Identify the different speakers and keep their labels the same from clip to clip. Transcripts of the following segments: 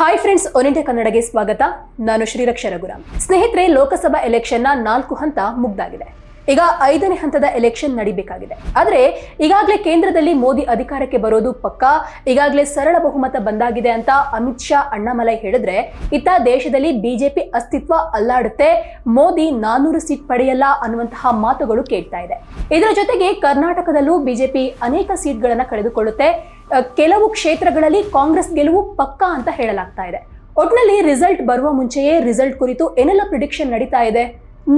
Speaker 1: Hi friends one India ಕನ್ನಡಗೆ ಸ್ವಾಗತ ನಾನು ಶ್ರೀರಕ್ಷ ರಘುರಾಮ್ ಸ್ನೇಹಿತರೆ ಲೋಕಸಭಾ ನ ನಾಲ್ಕು ಹಂತ ಮುಗ್ದಾಗಿದೆ ಈಗ ಐದನೇ ಹಂತದ ಎಲೆಕ್ಷನ್ ನಡಿಬೇಕಾಗಿದೆ ಆದರೆ ಈಗಾಗಲೇ ಕೇಂದ್ರದಲ್ಲಿ ಮೋದಿ ಅಧಿಕಾರಕ್ಕೆ ಬರೋದು ಪಕ್ಕಾ ಈಗಾಗಲೇ ಸರಳ ಬಹುಮತ ಬಂದಾಗಿದೆ ಅಂತ ಅಮಿತ್ ಶಾ ಅಣ್ಣಾಮಲೈ ಹೇಳಿದ್ರೆ ಇತ್ತ ದೇಶದಲ್ಲಿ ಬಿಜೆಪಿ ಅಸ್ತಿತ್ವ ಅಲ್ಲಾಡುತ್ತೆ ಮೋದಿ ನಾನೂರು ಸೀಟ್ ಪಡೆಯಲ್ಲ ಅನ್ನುವಂತಹ ಮಾತುಗಳು ಕೇಳ್ತಾ ಇದೆ ಇದರ ಜೊತೆಗೆ ಕರ್ನಾಟಕದಲ್ಲೂ ಬಿಜೆಪಿ ಅನೇಕ ಸೀಟ್ಗಳನ್ನು ಕಳೆದುಕೊಳ್ಳುತ್ತೆ ಕೆಲವು ಕ್ಷೇತ್ರಗಳಲ್ಲಿ ಕಾಂಗ್ರೆಸ್ ಗೆಲುವು ಪಕ್ಕಾ ಅಂತ ಹೇಳಲಾಗ್ತಾ ಇದೆ. ಒಟ್ನಲ್ಲಿ ರಿಸಲ್ಟ್ ಬರುವ ಮುಂಚೆಯೇ ರಿಸಲ್ಟ್ ಕುರಿತು ಏನೆಲ್ಲ ಪ್ರಿಡಿಕ್ಷನ್ ನಡೀತಾ ಇದೆ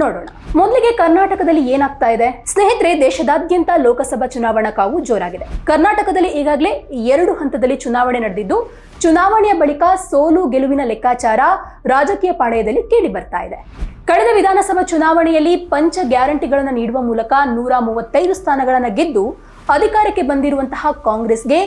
Speaker 1: ನೋಡೋಣ. ಮೊದಲಿಗೆ ಕರ್ನಾಟಕದಲ್ಲಿ ಏನಾಗ್ತಾ ಇದೆ? ಸ್ನೇಹಿತರೆ, ದೇಶದಾದ್ಯಂತ ಲೋಕಸಭಾ ಚುನಾವಣಾ ಕಾವು ಜೋರಾಗಿದೆ. ಕರ್ನಾಟಕದಲ್ಲಿ ಈಗಾಗಲೇ ಎರಡು ಹಂತದಲ್ಲಿ ಚುನಾವಣೆ ನಡೆದಿದ್ದು, ಚುನಾವಣೆಯ ಬಳಿಕ ಸೋಲು ಗೆಲುವಿನ ಲೆಕ್ಕಾಚಾರ ರಾಜಕೀಯ ಪಾಳೆಯದಲ್ಲಿ ಕೇಳಿ ಬರ್ತಾ ಇದೆ. ಕಳೆದ ವಿಧಾನಸಭಾ ಚುನಾವಣೆಯಲ್ಲಿ ಪಂಚ ಗ್ಯಾರಂಟಿಗಳನ್ನು ನೀಡುವ ಮೂಲಕ ನೂರ ಮೂವತ್ತೈದು ಸ್ಥಾನಗಳನ್ನು ಗೆದ್ದು ಅಧಿಕಾರಕ್ಕೆ ಬಂದಿರುವಂತಹ ಕಾಂಗ್ರೆಸ್ಗೆ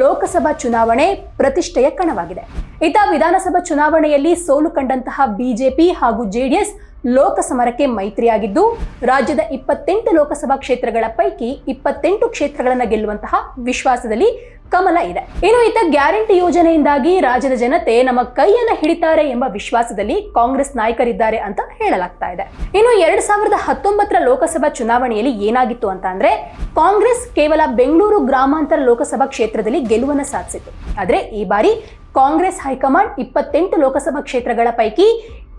Speaker 1: ಲೋಕಸಭಾ ಚುನಾವಣೆ ಪ್ರತಿಷ್ಠೆಯ ಕಣವಾಗಿದೆ. ಇತ ವಿಧಾನಸಭಾ ಚುನಾವಣೆಯಲ್ಲಿ ಸೋಲು ಕಂಡಂತಹ ಬಿಜೆಪಿ ಹಾಗೂ ಜೆಡಿಎಸ್ ಲೋಕಸಮರಕ್ಕೆ ಮೈತ್ರಿಯಾಗಿದ್ದು, ರಾಜ್ಯದ ಇಪ್ಪತ್ತೆಂಟು ಲೋಕಸಭಾ ಕ್ಷೇತ್ರಗಳ ಪೈಕಿ ಇಪ್ಪತ್ತೆಂಟು ಕ್ಷೇತ್ರಗಳನ್ನು ಗೆಲ್ಲುವಂತಹ ವಿಶ್ವಾಸದಲ್ಲಿ ಕಮಲ ಇದೆ. ಇನ್ನು ಈತ ಗ್ಯಾರಂಟಿ ಯೋಜನೆಯಿಂದಾಗಿ ರಾಜ್ಯದ ಜನತೆ ನಮ್ಮ ಕೈಯನ್ನ ಹಿಡಿತಾರೆ ಎಂಬ ವಿಶ್ವಾಸದಲ್ಲಿ ಕಾಂಗ್ರೆಸ್ ನಾಯಕರಿದ್ದಾರೆ ಅಂತ ಹೇಳಲಾಗ್ತಾ ಇದೆ. ಇನ್ನು ಎರಡ್ ಸಾವಿರದ ಹತ್ತೊಂಬತ್ತರ ಲೋಕಸಭಾ ಚುನಾವಣೆಯಲ್ಲಿ ಏನಾಗಿತ್ತು ಅಂತ ಅಂದ್ರೆ ಕಾಂಗ್ರೆಸ್ ಕೇವಲ ಬೆಂಗಳೂರು ಗ್ರಾಮಾಂತರ ಲೋಕಸಭಾ ಕ್ಷೇತ್ರದಲ್ಲಿ ಗೆಲುವನ್ನು ಸಾಧಿಸಿತು ಆದ್ರೆ ಈ ಬಾರಿ ಕಾಂಗ್ರೆಸ್ ಹೈಕಮಾಂಡ್ ಇಪ್ಪತ್ತೆಂಟು ಲೋಕಸಭಾ ಕ್ಷೇತ್ರಗಳ ಪೈಕಿ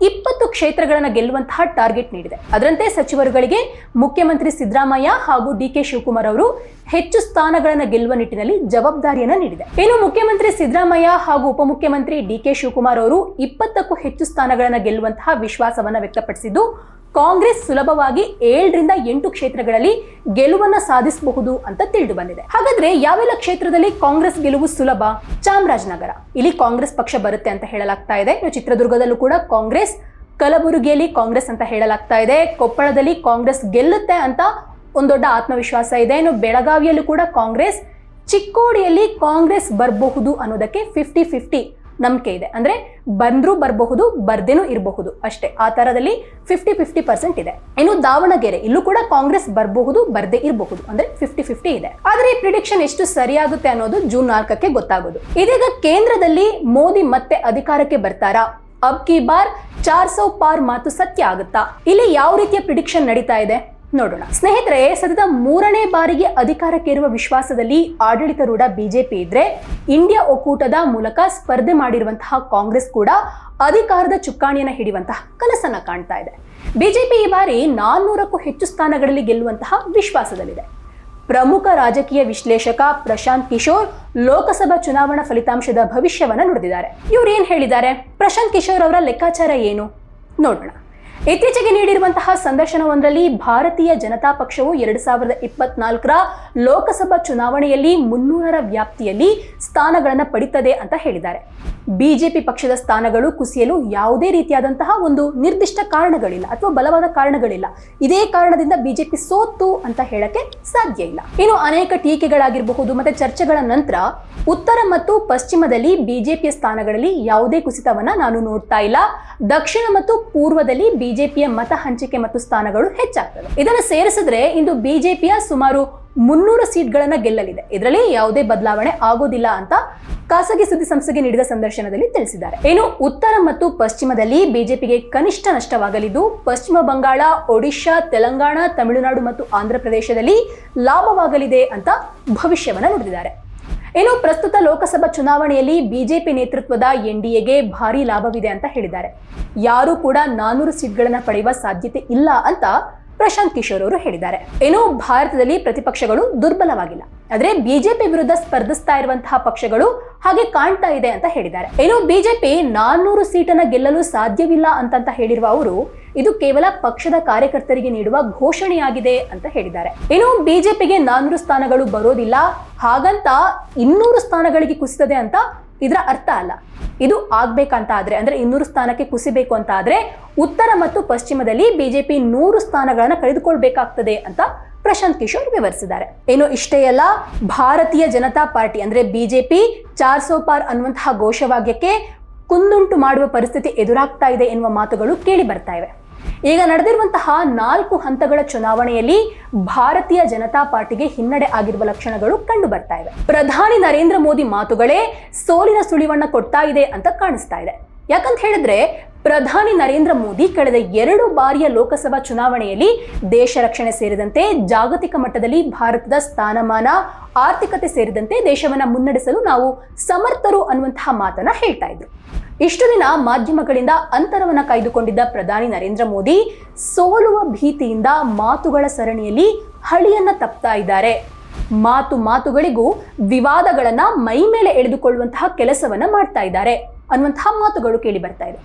Speaker 1: ಇಪ್ಪತ್ತು ಕ್ಷೇತ್ರಗಳನ್ನು ಗೆಲ್ಲುವಂತಹ ಟಾರ್ಗೆಟ್ ನೀಡಿದೆ. ಅದರಂತೆ ಸಚಿವರುಗಳಿಗೆ ಮುಖ್ಯಮಂತ್ರಿ ಸಿದ್ದರಾಮಯ್ಯ ಹಾಗೂ ಡಿ ಕೆ ಶಿವಕುಮಾರ್ ಅವರು ಹೆಚ್ಚು ಸ್ಥಾನಗಳನ್ನು ಗೆಲ್ಲುವ ನಿಟ್ಟಿನಲ್ಲಿ ಜವಾಬ್ದಾರಿಯನ್ನು ನೀಡಿದೆ. ಇನ್ನು ಮುಖ್ಯಮಂತ್ರಿ ಸಿದ್ದರಾಮಯ್ಯ ಹಾಗೂ ಉಪಮುಖ್ಯಮಂತ್ರಿ ಡಿ ಕೆ ಶಿವಕುಮಾರ್ ಅವರು ಇಪ್ಪತ್ತಕ್ಕೂ ಹೆಚ್ಚು ಸ್ಥಾನಗಳನ್ನು ಗೆಲ್ಲುವಂತಹ ವಿಶ್ವಾಸವನ್ನು ವ್ಯಕ್ತಪಡಿಸಿದ್ದು ಕಾಂಗ್ರೆಸ್ ಸುಲಭವಾಗಿ ಏಳರಿಂದ ಎಂಟು ಕ್ಷೇತ್ರಗಳಲ್ಲಿ ಗೆಲುವನ್ನ ಸಾಧಿಸಬಹುದು ಅಂತ ತಿಳಿದು ಬಂದಿದೆ. ಹಾಗಾದ್ರೆ ಯಾವೆಲ್ಲ ಕ್ಷೇತ್ರದಲ್ಲಿ ಕಾಂಗ್ರೆಸ್ ಗೆಲುವು ಸುಲಭ? ಚಾಮರಾಜನಗರ. ಇಲ್ಲಿ ಕಾಂಗ್ರೆಸ್ ಪಕ್ಷ ಬರುತ್ತೆ ಅಂತ ಹೇಳಲಾಗ್ತಾ ಇದೆ. ಚಿತ್ರದುರ್ಗದಲ್ಲೂ ಕೂಡ ಕಾಂಗ್ರೆಸ್ ಕಲಬುರಗಿಯಲ್ಲಿ ಕಾಂಗ್ರೆಸ್ ಅಂತ ಹೇಳಲಾಗ್ತಾ ಇದೆ. ಕೊಪ್ಪಳದಲ್ಲಿ ಕಾಂಗ್ರೆಸ್ ಗೆಲ್ಲುತ್ತೆ ಅಂತ ಒಂದು ದೊಡ್ಡ ಆತ್ಮವಿಶ್ವಾಸ ಇದೆ. ಇನ್ನು ಬೆಳಗಾವಿಯಲ್ಲೂ ಕೂಡ ಕಾಂಗ್ರೆಸ್ ಚಿಕ್ಕೋಡಿಯಲ್ಲಿ ಕಾಂಗ್ರೆಸ್ ಬರಬಹುದು ಅನ್ನೋದಕ್ಕೆ ಫಿಫ್ಟಿ ಫಿಫ್ಟಿ ನಂಬಿಕೆ ಇದೆ. ಅಂದ್ರೆ ಬಂದ್ರೂ ಬರಬಹುದು, ಬರ್ದೇನೂ ಇರಬಹುದು. ಅಷ್ಟೇ, ಆ ತರದಲ್ಲಿ ಫಿಫ್ಟಿ ಫಿಫ್ಟಿ ಪರ್ಸೆಂಟ್ ಇದೆ. ಇನ್ನು ದಾವಣಗೆರೆ, ಇಲ್ಲೂ ಕೂಡ ಕಾಂಗ್ರೆಸ್ ಬರಬಹುದು, ಬರ್ದೇ ಇರಬಹುದು. ಅಂದ್ರೆ ಫಿಫ್ಟಿ ಫಿಫ್ಟಿ ಇದೆ. ಆದ್ರೆ ಈ ಪ್ರಿಡಿಕ್ಷನ್ ಎಷ್ಟು ಸರಿಯಾಗುತ್ತೆ ಅನ್ನೋದು ಜೂನ್ ನಾಲ್ಕಕ್ಕೆ ಗೊತ್ತಾಗೋದು. ಇದೀಗ ಕೇಂದ್ರದಲ್ಲಿ ಮೋದಿ ಮತ್ತೆ ಅಧಿಕಾರಕ್ಕೆ ಬರ್ತಾರಾ? ಅಬ್ ಕಿ ಬಾರ್, ಚಾರ್ ಸೌ ಪಾರ್ ಮಾತು ಸತ್ಯ ಆಗುತ್ತಾ? ಇಲ್ಲಿ ಯಾವ ರೀತಿಯ ಪ್ರಿಡಿಕ್ಷನ್ ನಡೀತಾ ಇದೆ? ನೋಡೋಣ. ಸ್ನೇಹಿತರೆ, ಸತತ ಮೂರನೇ ಬಾರಿಗೆ ಅಧಿಕಾರಕ್ಕೇರುವ ವಿಶ್ವಾಸದಲ್ಲಿ ಆಡಳಿತಾರೂಢ ಬಿಜೆಪಿ ಇದ್ರೆ ಇಂಡಿಯಾ ಒಕ್ಕೂಟದ ಮೂಲಕ ಸ್ಪರ್ಧೆ ಮಾಡಿರುವಂತಹ ಕಾಂಗ್ರೆಸ್ ಕೂಡ ಅಧಿಕಾರದ ಚುಕ್ಕಾಣಿಯನ್ನು ಹಿಡಿಯುವಂತಹ ಕನಸನ್ನ ಕಾಣ್ತಾ ಇದೆ. ಬಿಜೆಪಿ ಈ ಬಾರಿ ನಾನ್ನೂರಕ್ಕೂ ಹೆಚ್ಚು ಸ್ಥಾನಗಳಲ್ಲಿ ಗೆಲ್ಲುವಂತಹ ವಿಶ್ವಾಸದಲ್ಲಿದೆ. ಪ್ರಮುಖ ರಾಜಕೀಯ ವಿಶ್ಲೇಷಕ ಪ್ರಶಾಂತ್ ಕಿಶೋರ್ ಲೋಕಸಭಾ ಚುನಾವಣಾ ಫಲಿತಾಂಶದ ಭವಿಷ್ಯವನ್ನ ನುಡಿದಿದ್ದಾರೆ. ಇವ್ರು ಏನ್ ಹೇಳಿದ್ದಾರೆ? ಪ್ರಶಾಂತ್ ಕಿಶೋರ್ ಅವರ ಲೆಕ್ಕಾಚಾರ ಏನು? ನೋಡೋಣ. ಇತ್ತೀಚೆಗೆ ನೀಡಿರುವಂತಹ ಸಂದರ್ಶನವೊಂದರಲ್ಲಿ ಭಾರತೀಯ ಜನತಾ ಪಕ್ಷವು ಎರಡು ಸಾವಿರದ ಇಪ್ಪತ್ನಾಲ್ಕರ ಲೋಕಸಭಾ ಚುನಾವಣೆಯಲ್ಲಿ ಮುನ್ನೂರರ ವ್ಯಾಪ್ತಿಯಲ್ಲಿ ಸ್ಥಾನಗಳನ್ನು ಪಡಿತದೆ ಅಂತ ಹೇಳಿದ್ದಾರೆ. ಬಿಜೆಪಿ ಪಕ್ಷದ ಸ್ಥಾನಗಳು ಕುಸಿಯಲು ಯಾವುದೇ ರೀತಿಯಾದಂತಹ ಒಂದು ನಿರ್ದಿಷ್ಟ ಕಾರಣಗಳಿಲ್ಲ ಅಥವಾ ಬಲವಾದ ಕಾರಣಗಳಿಲ್ಲ. ಇದೇ ಕಾರಣದಿಂದ ಬಿಜೆಪಿ ಸೋತು ಅಂತ ಹೇಳಕ್ಕೆ ಸಾಧ್ಯ ಇಲ್ಲ. ಇನ್ನು ಅನೇಕ ಟೀಕೆಗಳಾಗಿರಬಹುದು, ಮತ್ತೆ ಚರ್ಚೆಗಳ ನಂತರ ಉತ್ತರ ಮತ್ತು ಪಶ್ಚಿಮದಲ್ಲಿ ಬಿಜೆಪಿಯ ಸ್ಥಾನಗಳಲ್ಲಿ ಯಾವುದೇ ಕುಸಿತವನ್ನ ನಾನು ನೋಡ್ತಾ ಇಲ್ಲ. ದಕ್ಷಿಣ ಮತ್ತು ಪೂರ್ವದಲ್ಲಿ ಬಿಜೆಪಿಯ ಮತ ಹಂಚಿಕೆ ಮತ್ತು ಸ್ಥಾನಗಳು ಹೆಚ್ಚಾಗ್ತವೆ. ಇದನ್ನು ಸೇರಿಸಿದ್ರೆ ಇಂದು ಬಿಜೆಪಿಯ ಸುಮಾರು ಮುನ್ನೂರು ಸೀಟ್ಗಳನ್ನು ಗೆಲ್ಲಲಿದೆ. ಇದರಲ್ಲಿ ಯಾವುದೇ ಬದಲಾವಣೆ ಆಗೋದಿಲ್ಲ ಅಂತ ಖಾಸಗಿ ಸುದ್ದಿ ಸಂಸ್ಥೆಗೆ ನೀಡಿದ ಸಂದರ್ಶನದಲ್ಲಿ ತಿಳಿಸಿದ್ದಾರೆ. ಇನ್ನು ಉತ್ತರ ಮತ್ತು ಪಶ್ಚಿಮದಲ್ಲಿ ಬಿಜೆಪಿಗೆ ಕನಿಷ್ಠ ನಷ್ಟವಾಗಲಿದ್ದು, ಪಶ್ಚಿಮ ಬಂಗಾಳ, ಒಡಿಶಾ, ತೆಲಂಗಾಣ, ತಮಿಳುನಾಡು ಮತ್ತು ಆಂಧ್ರ ಪ್ರದೇಶದಲ್ಲಿ ಲಾಭವಾಗಲಿದೆ ಅಂತ ಭವಿಷ್ಯವನ್ನು ನುಡಿದಿದ್ದಾರೆ. ಇನ್ನು ಪ್ರಸ್ತುತ ಲೋಕಸಭಾ ಚುನಾವಣೆಯಲ್ಲಿ ಬಿಜೆಪಿ ನೇತೃತ್ವದ ಎನ್ಡಿಎಗೆ ಭಾರಿ ಲಾಭವಿದೆ ಅಂತ ಹೇಳಿದ್ದಾರೆ. ಯಾರೂ ಕೂಡ ನಾನೂರು ಸೀಟ್ಗಳನ್ನು ಪಡೆಯುವ ಸಾಧ್ಯತೆ ಇಲ್ಲ ಅಂತ ಪ್ರಶಾಂತ್ ಕಿಶೋರ್ ಅವರು ಹೇಳಿದ್ದಾರೆ. ಇನ್ನು ಭಾರತದಲ್ಲಿ ಪ್ರತಿಪಕ್ಷಗಳು ದುರ್ಬಲವಾಗಿಲ್ಲ. ಆದ್ರೆ ಬಿಜೆಪಿ ವಿರುದ್ಧ ಸ್ಪರ್ಧಿಸ್ತಾ ಇರುವಂತಹ ಪಕ್ಷಗಳು ಹಾಗೆ ಕಾಣ್ತಾ ಇದೆ ಅಂತ ಹೇಳಿದ್ದಾರೆ. ಇನ್ನು ಬಿಜೆಪಿ ನಾನ್ನೂರು ಸೀಟನ್ನ ಗೆಲ್ಲಲು ಸಾಧ್ಯವಿಲ್ಲ ಅಂತಂತ ಹೇಳಿರುವ ಅವರು ಇದು ಕೇವಲ ಪಕ್ಷದ ಕಾರ್ಯಕರ್ತರಿಗೆ ನೀಡುವ ಘೋಷಣೆಯಾಗಿದೆ ಅಂತ ಹೇಳಿದ್ದಾರೆ. ಇನ್ನು ಬಿಜೆಪಿಗೆ ನಾನ್ನೂರು ಸ್ಥಾನಗಳು ಬರೋದಿಲ್ಲ. ಹಾಗಂತ ಇನ್ನೂರು ಸ್ಥಾನಗಳಿಗೆ ಕುಸಿತದೆ ಅಂತ ಇದರ ಅರ್ಥ ಅಲ್ಲ. ಇದು ಆಗ್ಬೇಕಂತ ಆದ್ರೆ, ಅಂದ್ರೆ ಇನ್ನೂರು ಸ್ಥಾನಕ್ಕೆ ಕುಸಿಬೇಕು ಅಂತ ಆದ್ರೆ ಉತ್ತರ ಮತ್ತು ಪಶ್ಚಿಮದಲ್ಲಿ ಬಿಜೆಪಿ ನೂರು ಸ್ಥಾನಗಳನ್ನು ಕಳೆದುಕೊಳ್ಬೇಕಾಗ್ತದೆ ಅಂತ ಪ್ರಶಾಂತ್ ಕಿಶೋರ್ ವಿವರಿಸಿದ್ದಾರೆ. ಏನು ಇಷ್ಟೇ ಅಲ್ಲ, ಭಾರತೀಯ ಜನತಾ ಪಾರ್ಟಿ, ಅಂದ್ರೆ ಬಿಜೆಪಿ ಚಾರ್ ಸೋ ಪಾರ್ ಅನ್ನುವಂತಹ ಘೋಷವಾಕ್ಯಕ್ಕೆ ಕುಂದುಂಟು ಮಾಡುವ ಪರಿಸ್ಥಿತಿ ಎದುರಾಗ್ತಾ ಇದೆ ಎನ್ನುವ ಮಾತುಗಳು ಕೇಳಿ ಬರ್ತಾ ಇವೆ. ಈಗ ನಡೆದಿರುವಂತಹ ನಾಲ್ಕು ಹಂತಗಳ ಚುನಾವಣೆಯಲ್ಲಿ ಭಾರತೀಯ ಜನತಾ ಪಾರ್ಟಿಗೆ ಹಿನ್ನಡೆ ಆಗಿರುವ ಲಕ್ಷಣಗಳು ಕಂಡು ಬರ್ತಾ ಇವೆ. ಪ್ರಧಾನಿ ನರೇಂದ್ರ ಮೋದಿ ಮಾತುಗಳೇ ಸೋಲಿನ ಸುಳಿವನ್ನ ಕೊಡ್ತಾ ಇದೆ ಅಂತ ಕಾಣಿಸ್ತಾ ಇದೆ. ಯಾಕಂತ ಹೇಳಿದ್ರೆ ಪ್ರಧಾನಿ ನರೇಂದ್ರ ಮೋದಿ ಕಳೆದ ಎರಡು ಬಾರಿಯ ಲೋಕಸಭಾ ಚುನಾವಣೆಯಲ್ಲಿ ದೇಶ ರಕ್ಷಣೆ ಸೇರಿದಂತೆ ಜಾಗತಿಕ ಮಟ್ಟದಲ್ಲಿ ಭಾರತದ ಸ್ಥಾನಮಾನ, ಆರ್ಥಿಕತೆ ಸೇರಿದಂತೆ ದೇಶವನ್ನ ಮುನ್ನಡೆಸಲು ನಾವು ಸಮರ್ಥರು ಅನ್ನುವಂತಹ ಮಾತನ್ನ ಹೇಳ್ತಾ ಇದ್ರು. ಇಷ್ಟು ದಿನ ಮಾಧ್ಯಮಗಳಿಂದ ಅಂತರವನ್ನ ಕಾಯ್ದುಕೊಂಡಿದ್ದ ಪ್ರಧಾನಿ ನರೇಂದ್ರ ಮೋದಿ ಸೋಲುವ ಭೀತಿಯಿಂದ ಮಾತುಗಳ ಸರಣಿಯಲ್ಲಿ ಹಳಿಯನ್ನ ತಪ್ತಾ ಇದ್ದಾರೆ. ಮಾತು ಮಾತುಗಳಿಗೂ ವಿವಾದಗಳನ್ನ ಮೈ ಮೇಲೆ ಎಳೆದುಕೊಳ್ಳುವಂತಹ ಕೆಲಸವನ್ನ ಮಾಡ್ತಾ ಇದ್ದಾರೆ. ಅನ್ನುವಂತಹ ಮಾತುಗಳು ಕೇಳಿ ಬರ್ತಾ ಇದೆ.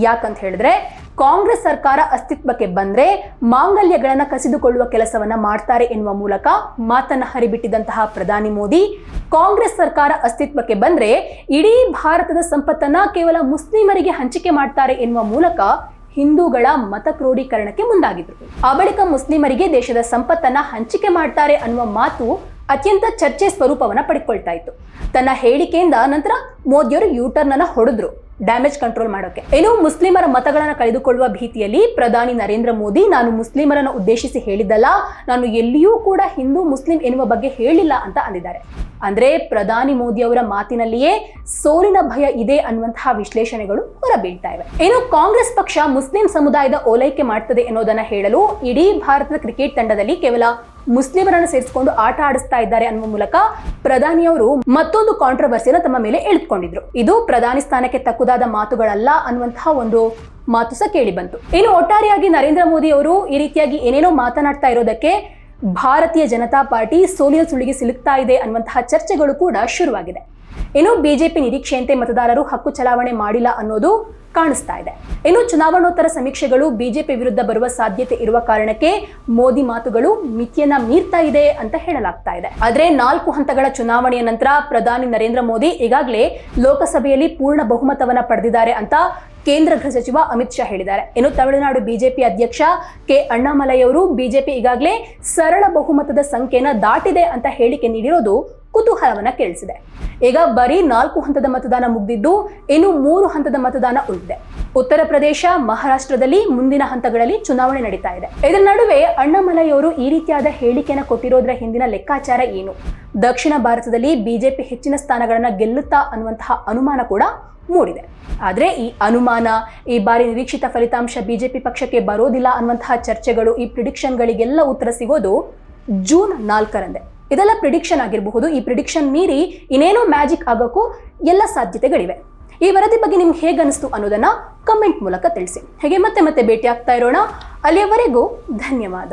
Speaker 1: ಯಾಕಂತ ಹೇಳಿದ್ರೆ, ಕಾಂಗ್ರೆಸ್ ಸರ್ಕಾರ ಅಸ್ತಿತ್ವಕ್ಕೆ ಬಂದ್ರೆ ಮಾಂಗಲ್ಯಗಳನ್ನ ಕಸಿದುಕೊಳ್ಳುವ ಕೆಲಸವನ್ನ ಮಾಡ್ತಾರೆ ಎನ್ನುವ ಮೂಲಕ ಮಾತನ್ನ ಹರಿಬಿಟ್ಟಿದಂತಹ ಪ್ರಧಾನಿ ಮೋದಿ, ಕಾಂಗ್ರೆಸ್ ಸರ್ಕಾರ ಅಸ್ತಿತ್ವಕ್ಕೆ ಬಂದ್ರೆ ಇಡೀ ಭಾರತದ ಸಂಪತ್ತನ್ನ ಕೇವಲ ಮುಸ್ಲಿಮರಿಗೆ ಹಂಚಿಕೆ ಮಾಡ್ತಾರೆ ಎನ್ನುವ ಮೂಲಕ ಹಿಂದೂಗಳ ಮತ ಕ್ರೋಢೀಕರಣಕ್ಕೆ ಮುಂದಾಗಿದ್ರು. ಆ ಬಳಿಕ ಮುಸ್ಲಿಮರಿಗೆ ದೇಶದ ಸಂಪತ್ತನ್ನ ಹಂಚಿಕೆ ಮಾಡ್ತಾರೆ ಅನ್ನುವ ಮಾತು ಅತ್ಯಂತ ಚರ್ಚೆ ಸ್ವರೂಪವನ್ನ ಪಡ್ಕೊಳ್ತಾ ಇತ್ತು. ತನ್ನ ಹೇಳಿಕೆಯಿಂದ ನಂತರ ಮೋದಿಯವರು ಯೂಟರ್ನ್ ಅನ್ನ ಹೊಡೆದ್ರು. ಡ್ಯಾಮೇಜ್ ಕಂಟ್ರೋಲ್ ಮಾಡೋಕೆ. ಏನು ಮುಸ್ಲಿಮರ ಮತಗಳನ್ನ ಕಳೆದುಕೊಳ್ಳುವ ಭೀತಿಯಲ್ಲಿ ಪ್ರಧಾನಿ ನರೇಂದ್ರ ಮೋದಿ, ನಾನು ಮುಸ್ಲಿಮರನ್ನು ಉದ್ದೇಶಿಸಿ ಹೇಳಿದ್ದಲ್ಲ, ನಾನು ಎಲ್ಲಿಯೂ ಕೂಡ ಹಿಂದೂ, ಮುಸ್ಲಿಂ ಎನ್ನುವ ಬಗ್ಗೆ ಹೇಳಿಲ್ಲ ಅಂತ ಅಂದಿದ್ದಾರೆ. ಅಂದ್ರೆ ಪ್ರಧಾನಿ ಮೋದಿ ಅವರ ಮಾತಿನಲ್ಲಿಯೇ ಸೋಲಿನ ಭಯ ಇದೆ ಅನ್ನುವಂತಹ ವಿಶ್ಲೇಷಣೆಗಳು ಹೊರಬೀಳ್ತಾ ಇವೆ. ಏನು ಕಾಂಗ್ರೆಸ್ ಪಕ್ಷ ಮುಸ್ಲಿಂ ಸಮುದಾಯದ ಓಲೈಕೆ ಮಾಡ್ತದೆ ಎನ್ನುವುದನ್ನ ಹೇಳಲು ಇಡೀ ಭಾರತದ ಕ್ರಿಕೆಟ್ ತಂಡದಲ್ಲಿ ಕೇವಲ ಮುಸ್ಲಿಮರನ್ನು ಸೇರಿಸಿಕೊಂಡು ಆಟ ಆಡಿಸ್ತಾ ಇದ್ದಾರೆ ಅನ್ನುವ ಮೂಲಕ ಪ್ರಧಾನಿಯವರು ಮತ್ತೊಂದು ಕಾಂಟ್ರವರ್ಸಿಯನ್ನು ತಮ್ಮ ಮೇಲೆ ಎಳೆದುಕೊಂಡಿದ್ರು. ಇದು ಪ್ರಧಾನಿ ಸ್ಥಾನಕ್ಕೆ ತಕ್ಕುದಾದ ಮಾತುಗಳಲ್ಲ ಅನ್ನುವಂತಹ ಒಂದು ಮಾತು ಸಹ ಕೇಳಿ ಬಂತು ಇನ್ನು ಒಟ್ಟಾರೆಯಾಗಿ ನರೇಂದ್ರ ಮೋದಿ ಅವರು ಈ ರೀತಿಯಾಗಿ ಏನೇನೋ ಮಾತನಾಡ್ತಾ ಇರೋದಕ್ಕೆ ಭಾರತೀಯ ಜನತಾ ಪಾರ್ಟಿ ಸೋಲಿನ ಸುಳಿಗೆ ಸಿಲುಕ್ತಾ ಇದೆ ಅನ್ನುವಂತಹ ಚರ್ಚೆಗಳು ಕೂಡ ಶುರುವಾಗಿದೆ. ಇನ್ನು ಬಿಜೆಪಿ ನಿರೀಕ್ಷೆಯಂತೆ ಮತದಾರರು ಹಕ್ಕು ಚಲಾವಣೆ ಮಾಡಿಲ್ಲ ಅನ್ನೋದು ಕಾಣಿಸ್ತಾ ಇದೆ. ಇನ್ನು ಚುನಾವಣೋತ್ತರ ಸಮೀಕ್ಷೆಗಳು ಬಿಜೆಪಿ ವಿರುದ್ಧ ಬರುವ ಸಾಧ್ಯತೆ ಇರುವ ಕಾರಣಕ್ಕೆ ಮೋದಿ ಮಾತುಗಳು ಮಿತಿಯನ್ನ ಮೀರ್ತಾ ಇದೆ ಅಂತ ಹೇಳಲಾಗ್ತಾ ಇದೆ. ಆದ್ರೆ ನಾಲ್ಕು ಹಂತಗಳ ಚುನಾವಣೆಯ ನಂತರ ಪ್ರಧಾನಿ ನರೇಂದ್ರ ಮೋದಿ ಈಗಾಗಲೇ ಲೋಕಸಭೆಯಲ್ಲಿ ಪೂರ್ಣ ಬಹುಮತವನ್ನ ಪಡೆದಿದ್ದಾರೆ ಅಂತ ಕೇಂದ್ರ ಗೃಹ ಸಚಿವ ಅಮಿತ್ ಶಾ ಹೇಳಿದ್ದಾರೆ. ಇನ್ನು ತಮಿಳುನಾಡು ಬಿಜೆಪಿ ಅಧ್ಯಕ್ಷ ಕೆ ಅಣ್ಣಾಮಲೈ ಅವರು ಬಿಜೆಪಿ ಈಗಾಗಲೇ ಸರಳ ಬಹುಮತದ ಸಂಖ್ಯೆನ ದಾಟಿದೆ ಅಂತ ಹೇಳಿಕೆ ನೀಡಿರೋದು ಕುತೂಹಲವನ್ನ ಕೇಳಿಸಿದೆ. ಈಗ ಬರೀ ನಾಲ್ಕು ಹಂತದ ಮತದಾನ ಮುಗ್ದಿದ್ದು ಇನ್ನು ಮೂರು ಹಂತದ ಮತದಾನ ಉಳಿದಿದೆ. ಉತ್ತರ ಪ್ರದೇಶ, ಮಹಾರಾಷ್ಟ್ರದಲ್ಲಿ ಮುಂದಿನ ಹಂತಗಳಲ್ಲಿ ಚುನಾವಣೆ ನಡೀತಾ ಇದೆ. ಇದರ ನಡುವೆ ಅಣ್ಣಾಮಲೈ ಅವರು ಈ ರೀತಿಯಾದ ಹೇಳಿಕೆಯನ್ನು ಕೊಟ್ಟಿರೋದ್ರ ಹಿಂದಿನ ಲೆಕ್ಕಾಚಾರ ಏನು? ದಕ್ಷಿಣ ಭಾರತದಲ್ಲಿ ಬಿಜೆಪಿ ಹೆಚ್ಚಿನ ಸ್ಥಾನಗಳನ್ನ ಗೆಲ್ಲುತ್ತಾ ಅನ್ನುವಂತಹ ಅನುಮಾನ ಕೂಡ ಮೂಡಿದೆ. ಆದರೆ ಈ ಅನುಮಾನ, ಈ ಬಾರಿ ನಿರೀಕ್ಷಿತ ಫಲಿತಾಂಶ ಬಿಜೆಪಿ ಪಕ್ಷಕ್ಕೆ ಬರೋದಿಲ್ಲ ಅನ್ನುವಂತಹ ಚರ್ಚೆಗಳು, ಈ ಪ್ರಿಡಿಕ್ಷನ್ಗಳಿಗೆಲ್ಲ ಉತ್ತರ ಸಿಗೋದು ಜೂನ್ ನಾಲ್ಕರಂದೇ. ಇದೆಲ್ಲ ಪ್ರಿಡಿಕ್ಷನ್ ಆಗಿರಬಹುದು. ಈ ಪ್ರಿಡಿಕ್ಷನ್ ಮೀರಿ ಇನ್ನೇನೋ ಮ್ಯಾಜಿಕ್ ಆಗೋಕ್ಕೂ ಎಲ್ಲ ಸಾಧ್ಯತೆಗಳಿವೆ. ಈ ವರದಿ ಬಗ್ಗೆ ನಿಮ್ಗೆ ಹೇಗೆ ಅನಿಸ್ತು ಅನ್ನೋದನ್ನು ಕಮೆಂಟ್ ಮೂಲಕ ತಿಳಿಸಿ. ಹೇಗೆ ಮತ್ತೆ ಮತ್ತೆ ಭೇಟಿ ಆಗ್ತಾ ಇರೋಣ. ಅಲ್ಲಿಯವರೆಗೂ ಧನ್ಯವಾದ.